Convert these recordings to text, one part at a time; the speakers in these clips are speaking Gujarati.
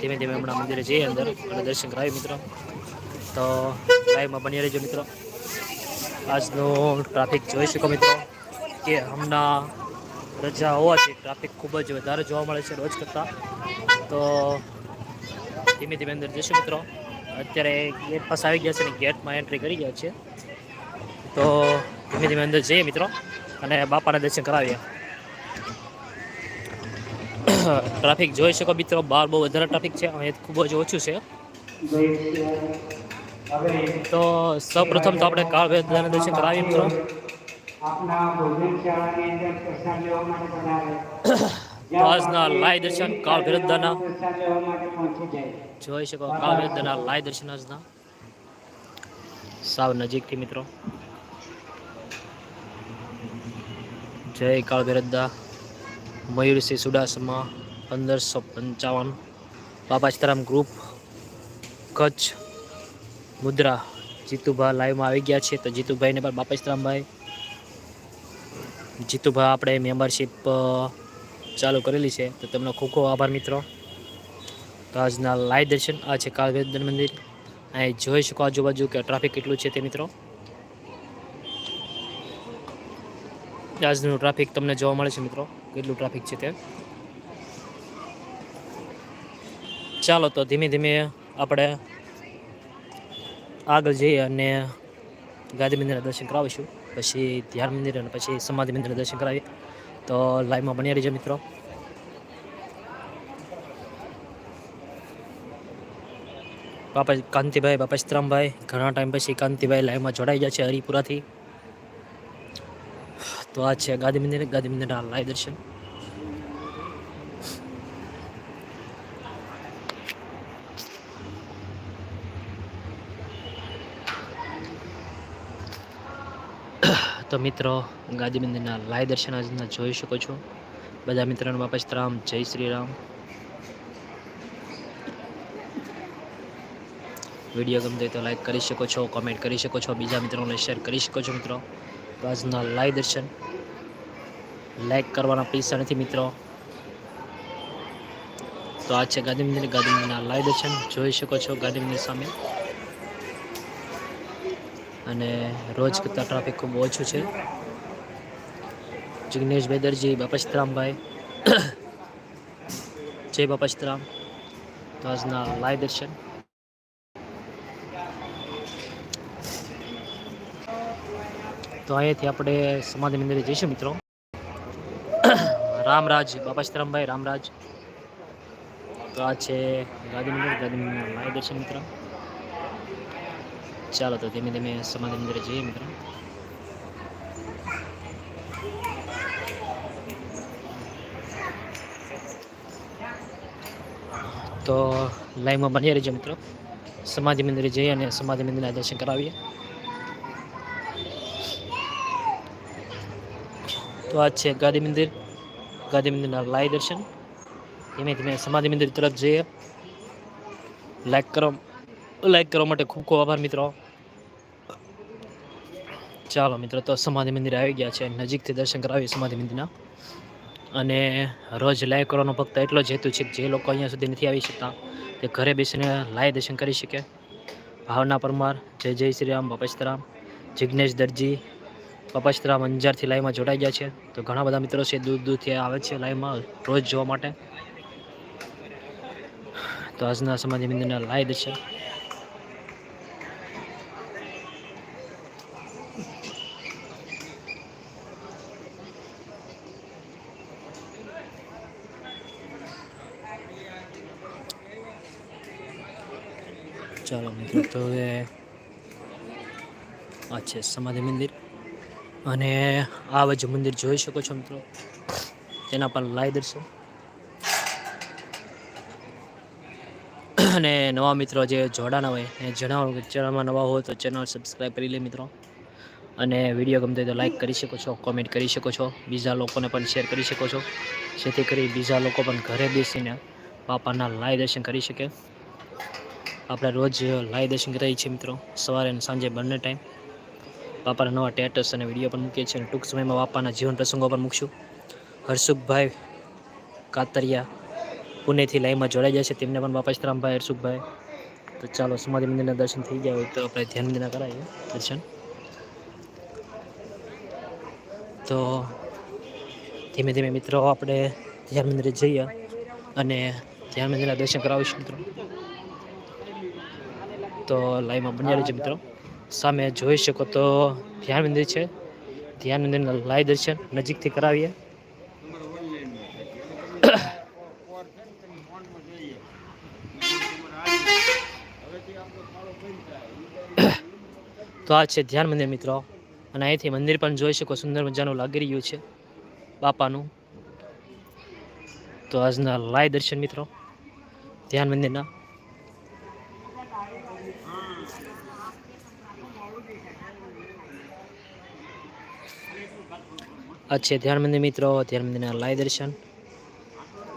ધીમે ધીમે હમણાં મંદિરે જઈએ અંદર અને દર્શન કરાવી મિત્રો. તો લાઈવમાં બની રહેજો મિત્રો. આજનું ટ્રાફિક જોઈ શકો મિત્રો કે હમણાં રજા હોવાથી ટ્રાફિક ખૂબ જ વધારે જોવા મળે છે રોજ કરતાં. તો ધીમે ધીમે અંદર જઈશું મિત્રો. અત્યારે ગેટ પાસે આવી ગયા છે અને ગેટમાં એન્ટ્રી કરી ગયા છે. તો ધીમે ધીમે અંદર જઈએ મિત્રો અને બાપાના દર્શન કરાવીએ. ટ્રાફિક જોઈ શકો મિત્રો બહાર બહુ વધારે ટ્રાફિક છે અહીંયા ખૂબ જ ઓછું છે. તો સૌપ્રથમ તો આપણે કાળ વેદના દર્શન કરાવીએ મિત્રો. આજના લાય દર્શન કાળ જાય જોઈ શકો કાળ વેદના લાય દર્શન આજના. સાવ નજીકથી મિત્રો. જય કાળ વિરુદ્ધા મયુરસિંહ સુડાસમા, પંદરસો પંચાવન, બાબા સીતારામ ગ્રુપ કચ્છ, મુદ્રા. જીતુભા લાઈવમાં આવી ગયા છે. તો જીતુભાઈને પણ બાપા સીતારામભાઈ, જીતુભા આપણે મેમ્બરશીપ ચાલુ કરેલી છે. તો તેમનો ખૂબ ખૂબ આભાર મિત્રો. તો આજના લાઈવ દર્શન આ છે કાળવેદન મંદિર. અહીં જોઈ શકો આજુબાજુ કે ટ્રાફિક કેટલું છે તે મિત્રો. આજનું ટ્રાફિક તમને જોવા મળે છે મિત્રો. કેટલું ટ્રાફિક છે તે? ચાલો તો ધીમે ધીમે આપણે આગળ જઈએ અને ગાંધી મંદિરના દર્શન કરાવીશું. પછી ધ્યાન મંદિર અને પછી સમાધિ મંદિરના દર્શન કરાવીએ. તો લાઈવમાં બની રહીજો મિત્રો. બાપા કાંતિભાઈ, બાપા શ્રામભાઈ ઘણા ટાઈમ પછી કાંતિભાઈ લાઈવમાં જોડાઈ ગયા છે હરિપુરાથી. તો આ છે ગાંધી મંદિર ગાંધી મંદિરના લાઈવ દર્શન. તો મિત્રો ગાંધી મંદિરના લાઈવ દર્શન આજના જોઈ શકો છો. બધા મિત્રોને બાપા રામ, જય શ્રી રામ. વીડિયો ગમતો હોય તો લાઈક કરી શકો છો કોમેન્ટ કરી શકો છો, બીજા મિત્રોને શેર કરી શકો છો મિત્રો. તો આજના લાઈવ દર્શન. લાઈક કરવાના પૈસા નથી મિત્રો. તો આ છે ગાંધી મંદિર ગાંધી મંદિરના લાઈવ દર્શન. જોઈ શકો છો ગાંધી મંદિર સામે. અને રોજ કરતાં ટ્રાફિક ખૂબ ઓછું છે. જિગ્નેશ બેદરજી બાપા જય બાપા તો આજના લાઈવ દર્શન. તો અહીંયાથી આપણે સમાધિ મંદિરે જઈશું મિત્રો. રામરાજ, બાપા સીતરામભાઈ રામરાજ. તો આ છે ગાંધી મંદિર ગાંધી મંદિર માય દર્શન મિત્રો. ચાલો તો ધીમે ધીમે સમાધિ મંદિરે જઈએ મિત્રો. તો લાઈવમાં બની રહેજો મિત્રો. સમાધિ મંદિરે જઈએ અને સમાધિ મંદિરના દર્શન કરાવીએ. તો આ છે ગાંધી મંદિર. ગાંધી મંદિરના લાઈ દર્શન. ધીમે ધીમે સમાધિ મંદિર તરફ જઈએ. લાઈક કરો. લાઈક કરવા માટે ખૂબ ખૂબ આભાર, મિત્રો. ચાલો, મિત્રો, તો સમાધિ મંદિર આવી ગયા છે. નજીકથી દર્શન કરાવીએ સમાધિ મંદિરના. અને રોજ લાઈવ કરવાનો ફક્ત એટલો જ હેતુ છે કે જે લોકો અહીંયા સુધી નથી આવી શકતા, તે ઘરે બેસીને લાઈવ દર્શન કરી શકે. ભાવના પરમાર, જય જય શ્રી રામ, બાપા સીતારામ જિજ્ઞેશ દરજી બાપા સીતારામ અંજારથી લાઈવમાં જોડાઈ ગયા છે. તો ઘણા બધા મિત્રો છે, દૂર દૂરથી આવે છે લાઈવમાં રોજ જોવા માટે. તો આજના સમાધિ મંદિરના લાઈવ છે. ચાલો મિત્રો, તો હવે આ છે સમાધિ મંદિર. અને આ બાજુ મંદિર જોઈ શકો છો મિત્રો. તેના પર લાઈ દર્શન. અને નવા મિત્રો જે જોડાના હોય, એ જણાવો કે ચેનલમાં નવા હોય તો ચેનલ સબસ્ક્રાઈબ કરી લે મિત્રો. અને વીડિયો ગમતો હોય તો લાઈક કરી શકો છો કોમેન્ટ કરી શકો છો, બીજા લોકોને પણ શેર કરી શકો છો. જેથી કરી બીજા લોકો પણ ઘરે બેસીને બાપાના લાઈ દર્શન કરી શકે. આપણે રોજ લાઈ દર્શન કરીએ છીએ મિત્રો, સવારે અને સાંજે બંને ટાઈમ બાપાના નવા ટેટસ અને વીડિયો પણ મૂકીએ છીએ અને ટૂંક સમયમાં બાપાના જીવન પ્રસંગો પણ મૂકશું. હર્ષુખભાઈ કાતરિયા પુણેથી લાઈવમાં જોડાઈ જશે તેમને પણ બાપા શ્રામભાઈ હર્ષુખભાઈ. તો ચાલો સમાધિ મંદિરના દર્શન થઈ ગયા હોય તો આપણે ધ્યાન મંદિરના કરાવીએ દર્શન. તો ધીમે ધીમે મિત્રો આપણે ધ્યાન મંદિરે જઈએ અને ધ્યાન મંદિરના દર્શન કરાવીશું મિત્રો. તો લાઈવમાં બન્યા રહેજો મિત્રો. સામે જોઈ શકો તો ધ્યાન મંદિર છે. ધ્યાન મંદિરના લાય દર્શન નજીકથી કરાવીએ. તો આ છે ધ્યાન મંદિર મિત્રો. અને અહીંથી મંદિર પણ જોઈ શકો, સુંદર મજાનું લાગી રહ્યું છે બાપાનું. તો આજના લાય દર્શન મિત્રો, ધ્યાન મંદિરના. છે ધ્યાન મંદિર મિત્રો, ધ્યાન મંદિરના લાઈવ દર્શન.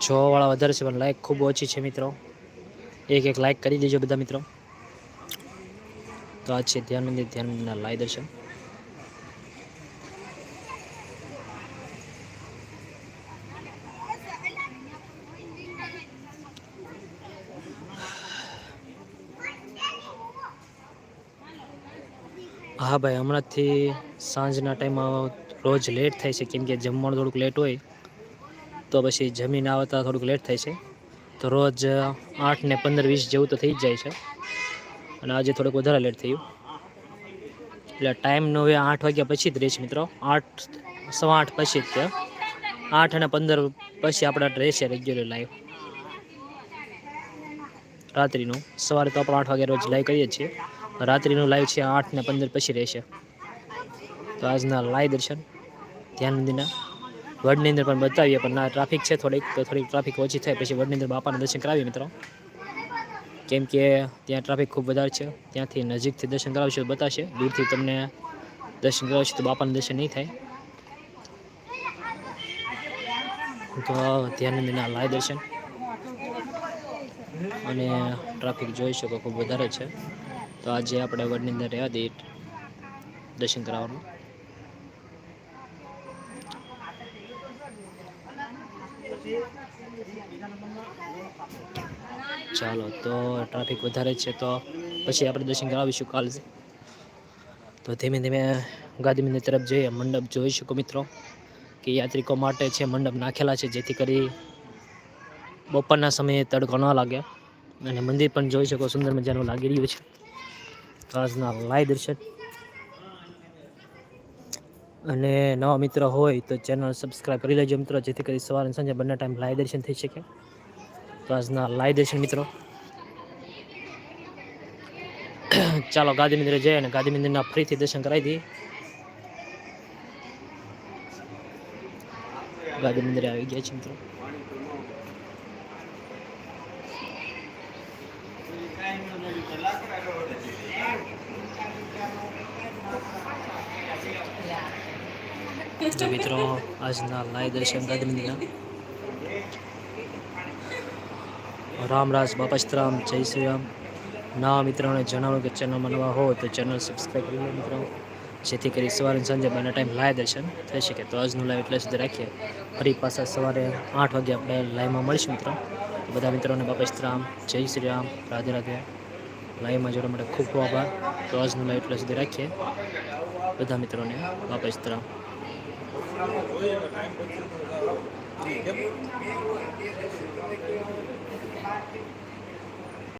જોવાવાળા વધારે છે, પણ લાઈક ખૂબ ઓછી છે મિત્રો. એક એક લાઈક કરી દેજો બધા મિત્રો. તો આ છે ધ્યાન મંદિર, ધ્યાન મંદિરના લાઈવ દર્શન. હા ભાઈ, હમણાંથી સાંજના ટાઈમમાં રોજ લેટ થાય છે. કેમ કે જમવાનું થોડુંક લેટ હોય, તો પછી જમીન આવતા થોડુંક લેટ થાય છે. તો રોજ આઠ ને પંદર વીસ જેવું તો થઈ જ જાય છે. અને આજે થોડુંક વધારે લેટ થયું. એટલે ટાઈમનો હવે આઠ વાગ્યા પછી જ રહેશે મિત્રો. આઠ, સવા આઠ પછી જ આઠ અને પંદર પછી આપણા રહેશે રેગ્યુલર લાઈવ રાત્રિનું. સવારે તો આપણે આઠ વાગ્યા રોજ લાઈવ કરીએ છીએ. રાત્રિનું લાઈવ છે આઠ ને પંદર પછી રહેશે તો આજના લાય દર્શન. ધ્યાન મંદિરના. વડની અંદર પણ બતાવીએ, પણ ના ટ્રાફિક છે થોડીક, તો થોડીક ટ્રાફિક ઓછી થાય. પછી વડની અંદર બાપાના દર્શન કરાવીએ મિત્રો. કેમ કે ત્યાં ટ્રાફિક ખૂબ વધારે છે. ત્યાંથી નજીકથી દર્શન કરાવશે તો બતાવશે. દૂરથી તમને દર્શન કરાવશે તો બાપાના દર્શન નહીં થાય. તો ધ્યાન લાય દર્શન. અને ટ્રાફિક જોઈ શકો, ખૂબ વધારે છે. તો આજે આપણે વડની અંદર રહ્યા દઈએ દર્શન કરાવવાનું. ચાલો, તો ટ્રાફિક વધારે છે, તો પછી આપણે દર્શન કરાવીશું કાલે તો ધીમે ધીમે ગાંધીમંદિર તરફ જઈએ, મંડપ જોઈ શકો મિત્રો, કે યાત્રિકો માટે છે, મંડપ નાખેલા છે, જેથી કરી બપોરના સમયે તડકો ન લાગે. અને મંદિર પણ જોઈ શકો, સુંદર મજાનું લાગી રહ્યું છે. તો આજના લાઈવ દર્શન. અને નવા મિત્ર હોય તો ચેનલ સબસ્ક્રાઈબ કરી લેજો મિત્રો, જેથી કરી સવારે સાંજે બંને ટાઈમ લાઈવ દર્શન થઈ શકે. તો આજના લાઈવ દર્શન મિત્રો. ચાલો ગાંધી મંદિરે જઈએ અને ગાંધી મંદિરના ફરીથી દર્શન કરાવી દઈએ. ગાંધી મંદિરે આવી ગયા છે મિત્રો. તો મિત્રો, આજના લાઈવ દર્શન ગાંધી મંદિરના રામરાજ બાપાશ્રામ જય શ્રી રામ. નવા મિત્રોને જણાવ્યું કે ચેનલમાં નવા હો તો ચેનલ સબસ્ક્રાઈબ કરી લો મિત્રો. જેથી કરી સવારે સાંજે બંને ટાઈમ લાઈવ દર્શન થઈ શકે. તો આજનું લાઈવ એટલે સુધી રાખીએ. ફરી પાછા સવારે આઠ વાગે આપણે લાઈવમાં મળીશું મિત્રો. બધા મિત્રોને બાપાશ્રામ જય શ્રી રામ, રાધે રાધે. લાઈવમાં જોડવા માટે ખૂબ ખૂબ આભાર. તો આજનું લાઈવ એટલે સુધી રાખીએ. બધા મિત્રોને બાપાશ્રામ કેમ